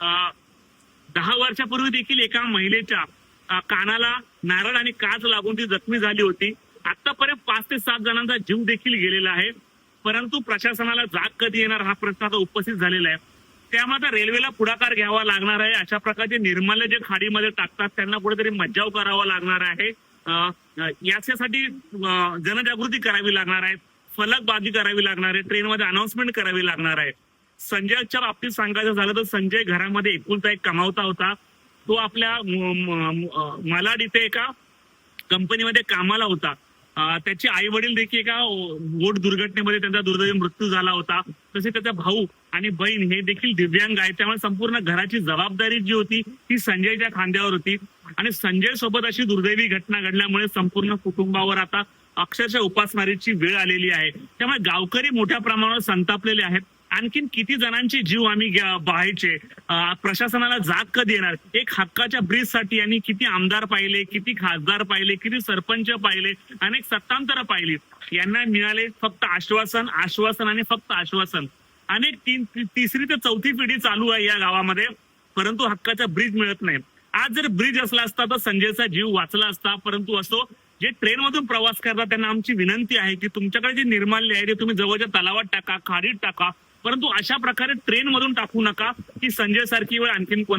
अं, दहा वर्षापूर्वी देखील एका महिलेच्या कानाला नारळ आणि काच लागून ती जखमी झाली होती. आतापर्यंत पाच ते सात जणांचा जीव देखील गेलेला आहे. परंतु प्रशासनाला जाग कधी येणार हा प्रश्न आता उपस्थित झालेला आहे. त्यामुळे आता रेल्वेला पुढाकार घ्यावा लागणार आहे. अशा प्रकारचे निर्माल्य जे खाडीमध्ये टाकतात त्यांना कुठेतरी मज्जाव करावा लागणार आहे. याच्यासाठी जनजागृती करावी लागणार आहे. फलकबाजी करावी लागणार आहे. ट्रेनमध्ये अनाउन्समेंट करावी लागणार आहे. संजयच्या बाबतीत सांगायचं झालं तर संजय घरामध्ये एकुलता एक कमावता होता. तो आपल्या मलाड मालाड इथे एका कंपनीमध्ये कामाला होता. त्याचे आई वडील देखील एका बोट दुर्घटनेमध्ये त्यांचा दुर्दैवी मृत्यू झाला होता. तसे त्याचा भाऊ आणि बहीण हे देखील दिव्यांग आहे त्यामुळे संपूर्ण घराची जबाबदारी जी होती ती संजयच्या खांद्यावर होती. आणि संजय सोबत अशी दुर्दैवी घटना घडल्यामुळे संपूर्ण कुटुंबावर आता अक्षरशः उपासमारीची वेळ आलेली आहे. त्यामुळे गावकरी मोठ्या प्रमाणावर संतापलेले आहेत. आणखीन किती जणांचे जीव आम्ही घ्या- पाहायचे प्रशासनाला जाग कधी येणार? एक हक्काच्या ब्रिजसाठी यांनी किती आमदार पाहिले किती खासदार पाहिले किती सरपंच पाहिले अनेक सत्तांतर पाहिली. यांना मिळाले फक्त आश्वासन आश्वासन आणि फक्त आश्वासन. अनेक तीन तिसरी ते चौथी पिढी चालू आहे या गावामध्ये परंतु हक्काचा ब्रिज मिळत नाही. आज जर ब्रिज असला असता तर संजयचा जीव वाचला असता परंतु असो जे ट्रेन मधून प्रवास करतात त्यांना आमची विनंती आहे की तुमच्याकडे जे निर्माल्य आहे ते तुम्ही जवळच्या तलावात टाका खाडीत टाका परंतु अशा प्रकारे ट्रेन मधून टाकू नका की संजय सारखी वेळ आणखीन कोणा-